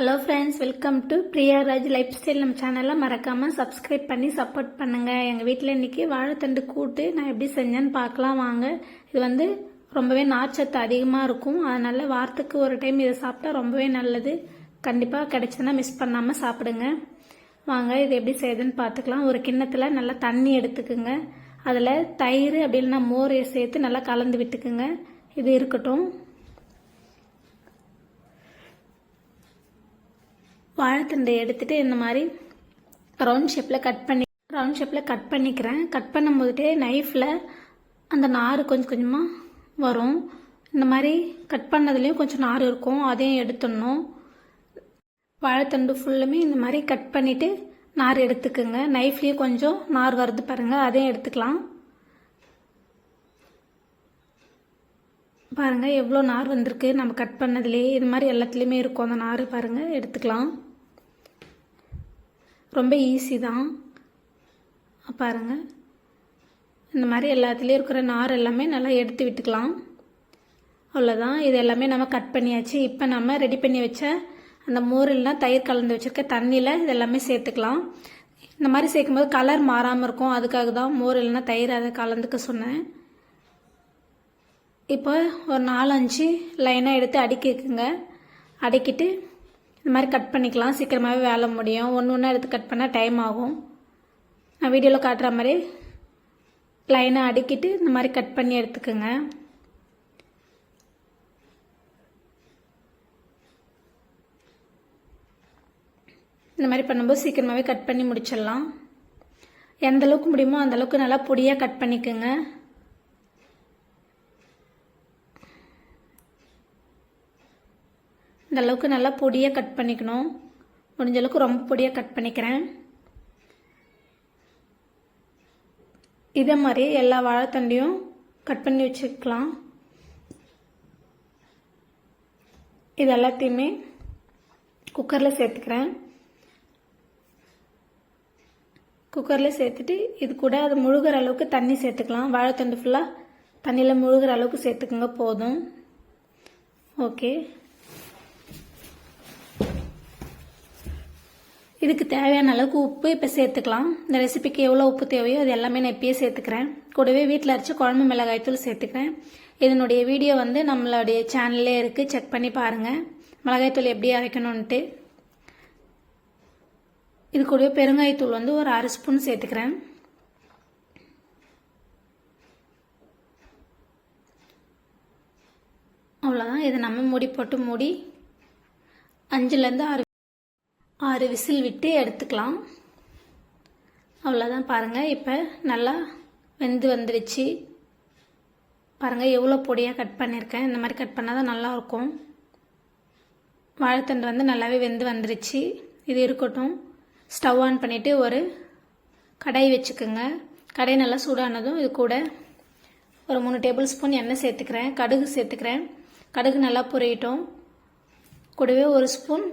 Hello friends welcome to Priyaraj lifestyle நம்ம சேனலை மறக்காமல் சப்ஸ்கிரைப் பண்ணி சப்போர்ட் பண்ணுங்கள் எங்கள் வீட்டில் இன்றைக்கி வாழைத்தண்டு கூட்டு நான் எப்படி செஞ்சேன்னு பார்க்கலாம் வாங்க. இது வந்து ரொம்பவே நார்ச்சத்து அதிகமாக இருக்கும். அதனால் வாரத்துக்கு ஒரு டைம் இதை சாப்பிட்டா ரொம்பவே நல்லது. கண்டிப்பாக கிடைச்சதுன்னா மிஸ் பண்ணாமல் சாப்பிடுங்க. வாங்க இது எப்படி செய்யுதுன்னு பார்த்துக்கலாம். ஒரு கிண்ணத்தில் நல்லா தண்ணி எடுத்துக்குங்க. அதில் தயிர் அப்படி இல்லைன்னா மோர் சேர்த்து நல்லா கலந்து விட்டுக்குங்க. இது இருக்கட்டும். வாழைத்தண்டை எடுத்துட்டு இந்த மாதிரி ரவுண்ட் ஷேப்பில் கட் பண்ணி ரவுண்ட் ஷேப்பில் கட் பண்ணிக்கிறேன். கட் பண்ணும்போதுட்டே நைஃப்பில் அந்த நார் கொஞ்சம் கொஞ்சமாக வரும். இந்த மாதிரி கட் பண்ணதுலேயும் கொஞ்சம் நார் இருக்கும். அதையும் எடுத்துடணும். வாழைத்தண்டு ஃபுல்லுமே இந்த மாதிரி கட் பண்ணிவிட்டு நார் எடுத்துக்கோங்க. நைஃப்லேயும் கொஞ்சம் நார் வருது பாருங்கள் அதையும் எடுத்துக்கலாம். பாருங்கள் எவ்வளோ நார் வந்திருக்கு. நம்ம கட் பண்ணதுலேயே இது மாதிரி எல்லாத்துலேயுமே இருக்கும். அந்த நார் பாருங்கள் எடுத்துக்கலாம். ரொம்ப ஈஸி தான். பாருங்கள் இந்த மாதிரி எல்லாத்துலேயும் இருக்கிற நார் எல்லாமே நல்லா எடுத்து விட்டுக்கலாம். அவ்வளோதான் இது எல்லாமே நம்ம கட் பண்ணியாச்சு. இப்போ நம்ம ரெடி பண்ணி வச்ச அந்த மோரில்லாம் தயிர் கலந்து வச்சுருக்க தண்ணியில் இது எல்லாமே சேர்த்துக்கலாம். இந்த மாதிரி சேர்க்கும்போது கலர் மாறாமல் இருக்கும். அதுக்காக தான் மோர் இல்லைன்னா தயிர் அதை கலந்துக்க சொன்னேன். இப்போ ஒரு நாலஞ்சு லைனாக எடுத்து அடுக்கிக்குங்க அடுக்கிட்டு இந்த மாதிரி கட் பண்ணிக்கலாம். சீக்கிரமாகவே வேலை முடியும். ஒன்று ஒன்றா எடுத்து கட் பண்ணால் டைம் ஆகும். நான் வீடியோவில் காட்டுற மாதிரி லைனாக அடுக்கிட்டு இந்த மாதிரி கட் பண்ணி எடுத்துக்கோங்க. இந்த மாதிரி பண்ணும்போது சீக்கிரமாகவே கட் பண்ணி முடிச்சிடலாம். எந்த அளவுக்கு முடியுமோ அந்தளவுக்கு நல்லா பொடியாக கட் பண்ணிக்கோங்க. இந்த அளவுக்கு நல்லா பொடியாக கட் பண்ணிக்கணும். முடிஞ்ச அளவுக்கு ரொம்ப பொடியாக கட் பண்ணிக்கிறேன். இதே மாதிரி எல்லா வாழைத்தண்டையும் கட் பண்ணி வச்சுக்கலாம். இது எல்லாத்தையுமே குக்கரில் சேர்த்துக்கிறேன். குக்கரில் சேர்த்துட்டு இது கூட அது முழுகிற அளவுக்கு தண்ணி சேர்த்துக்கலாம். வாழைத்தண்டு ஃபுல்லாக தண்ணியில் முழுகிற அளவுக்கு சேர்த்துக்குங்க போதும். ஓகே இதுக்கு தேவையான அளவுக்கு உப்பு இப்போ சேர்த்துக்கலாம். இந்த ரெசிபிக்கு எவ்வளோ உப்பு தேவையோ அது எல்லாமே நான் இப்பயே சேர்த்துக்கிறேன். கூடவே வீட்டில் அரைச்சி குழம்பு மிளகாய்த்தூள் சேர்த்துக்கிறேன். இதனுடைய வீடியோ வந்து நம்மளுடைய சேனல்லே இருக்குது செக் பண்ணி பாருங்கள் மிளகாய்த்தூள் எப்படி அரைக்கணுன்ட்டு இது கூடவே பெருங்காயத்தூள் வந்து ஒரு அரை ஸ்பூன் சேர்த்துக்கிறேன். அவ்வளோதான் இதை நம்ம மூடி போட்டு மூடி அஞ்சுலேருந்து ஆறு ஆறு விசில் விட்டு எடுத்துக்கலாம். அவ்வளோதான் பாருங்கள் இப்போ நல்லா வெந்து வந்துடுச்சு பாருங்கள் எவ்வளோ பொடியாக கட் பண்ணியிருக்கேன் இந்த மாதிரி கட் பண்ணால் தான் நல்லாயிருக்கும். வாழைத்தண்டு வந்து நல்லாவே வெந்து வந்துடுச்சு இது இருக்கட்டும். ஸ்டவ் ஆன் பண்ணிவிட்டு ஒரு கடாய் வச்சுக்கோங்க. கடை நல்லா சூடானதும் இது கூட ஒரு மூணு டேபிள் ஸ்பூன் எண்ணெய் சேர்த்துக்கிறேன். கடுகு சேர்த்துக்கிறேன். கடுகு நல்லா புரியட்டும். கூடவே ஒரு ஸ்பூன்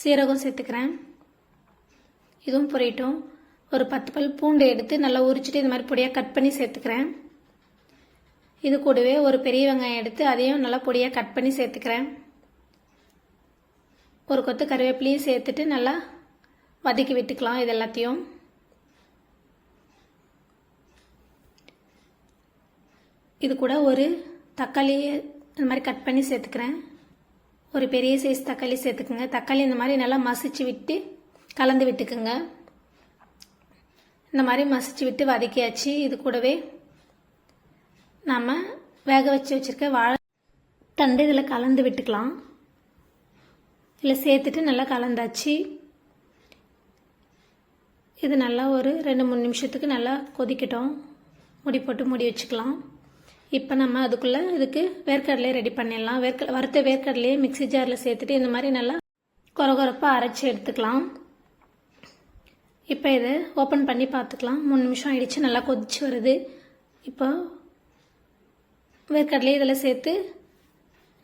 சீரகம் சேர்த்துக்கிறேன். இதுவும் புரியட்டும். ஒரு பத்து பல் பூண்டு எடுத்து நல்லா உரிச்சிட்டு இது மாதிரி பொடியாக கட் பண்ணி சேர்த்துக்கிறேன். இது கூடவே ஒரு பெரிய வெங்காயம் எடுத்து அதையும் நல்லா பொடியாக கட் பண்ணி சேர்த்துக்கிறேன். ஒரு கொத்து கருவேப்பிலையும் சேர்த்துட்டு நல்லா வதக்கி விட்டுக்கலாம் இது எல்லாத்தையும். இது கூட ஒரு தக்காளியை இந்த மாதிரி கட் பண்ணி சேர்த்துக்கிறேன். ஒரு பெரிய சைஸ் தக்காளி சேர்த்துக்குங்க. தக்காளி இந்த மாதிரி நல்லா மசிச்சு விட்டு கலந்து விட்டுக்குங்க. இந்த மாதிரி மசிச்சு விட்டு வதக்கியாச்சு. இது கூடவே நாம் வேக வச்சு வச்சுருக்க வாழை தண்டு இதில் கலந்து விட்டுக்கலாம். இதில் சேர்த்துட்டு நல்லா கலந்தாச்சு. இது நல்லா ஒரு ரெண்டு மூணு நிமிஷத்துக்கு நல்லா கொதிக்கட்டும். முடி போட்டு மூடி வச்சுக்கலாம். இப்போ நம்ம அதுக்குள்ளே இதுக்கு வேர்க்கடலையே ரெடி பண்ணிடலாம். வேர்க்க வறுத்த வேர்க்கடலையே மிக்சி ஜாரில் சேர்த்துட்டு இந்த மாதிரி நல்லா கொரகொரப்பாக அரைச்சி எடுத்துக்கலாம். இப்போ இதை ஓப்பன் பண்ணி பார்த்துக்கலாம். மூணு நிமிஷம் ஆயிடுச்சு நல்லா கொதிச்சு வருது. இப்போ வேர்க்கடலையே இதில் சேர்த்து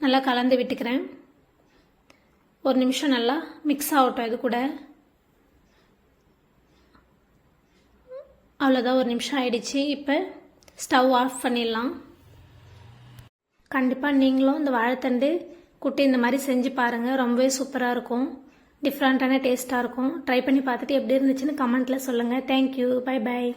நல்லா கலந்து விட்டுக்கிறேன். ஒரு நிமிஷம் நல்லா மிக்ஸ் ஆகட்டும் இது கூட. அவ்வளோதான் ஒரு நிமிஷம் ஆயிடுச்சு. இப்போ ஸ்டவ் ஆஃப் பண்ணிடலாம். கண்டிப்பாக நீங்களும் இந்த வாழைத்தண்டு குட்டி இந்த மாதிரி செஞ்சு பாருங்கள் ரொம்பவே சூப்பராக இருக்கும். டிஃப்ரெண்ட்டான டேஸ்ட்டாக இருக்கும். ட்ரை பண்ணி பார்த்துட்டு எப்படி இருந்துச்சுன்னு கமெண்ட்டில் சொல்லுங்கள் தேங்க்யூ பை பை